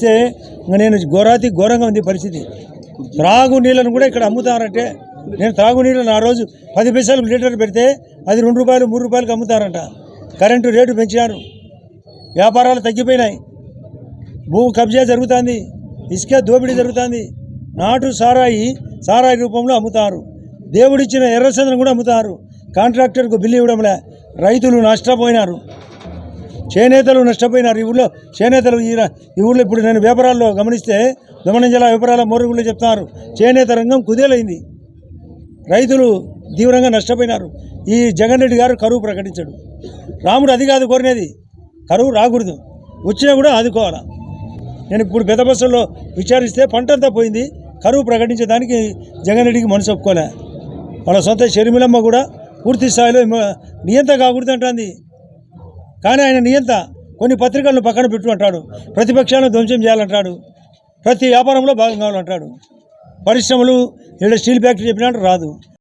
అయితే నేను ఘోరాతి ఘోరంగా ఉంది పరిస్థితి. త్రాగు నీళ్ళను కూడా ఇక్కడ అమ్ముతారంటే నేను త్రాగునీళ్ళను ఆ రోజు పది పైసలకు లీటర్ పెడితే అది రెండు రూపాయలు మూడు రూపాయలకు అమ్ముతారంట. కరెంటు రేటు పెంచినారు. వ్యాపారాలు తగ్గిపోయినాయి. భూ కబ్జా జరుగుతుంది. ఇసుక దోపిడీ జరుగుతుంది. నాటు సారాయి సారాయి రూపంలో అమ్ముతారు. దేవుడిచ్చిన ఎర్రచందనం కూడా అమ్ముతారు. కాంట్రాక్టర్కు బిల్లు ఇవ్వడంలే. రైతులు నష్టపోయినారు. చేనేతలు నష్టపోయినారు. ఈ ఊళ్ళో చేనేతలు ఈ ఈ ఊళ్ళో ఇప్పుడు నేను వ్యాపారాల్లో గమనిస్తే దమనం జిల్లా వ్యాపారాల మోరుగుళ్ళు చెప్తున్నారు. చేనేత రంగం కుదేలైంది. రైతులు తీవ్రంగా నష్టపోయినారు. ఈ జగన్ రెడ్డి గారు కరువు ప్రకటించాడు. రాముడు అది కాదు కోరినది. కరువు రాకూడదు. వచ్చినా కూడా ఆదుకోవాలా? నేను ఇప్పుడు పెద్ద బస్సుల్లో విచారిస్తే పంట అంతా పోయింది. కరువు ప్రకటించేదానికి జగన్ రెడ్డికి మనసు ఒప్పుకోలే. వాళ్ళ సొంత షర్మిలమ్మ కూడా పూర్తి స్థాయిలో ఇమ- నియంత కాకూడదు అంటుంది. కానీ ఆయన నియంత కొన్ని పత్రికలను పక్కన పెట్టు అంటాడు. ప్రతిపక్షాలను ధ్వంసం చేయాలంటాడు. ప్రతి వ్యాపారంలో భాగం కావాలంటాడు. పరిశ్రమలు ఇక్కడ స్టీల్ ఫ్యాక్టరీ చెప్పినట్టు రాదు.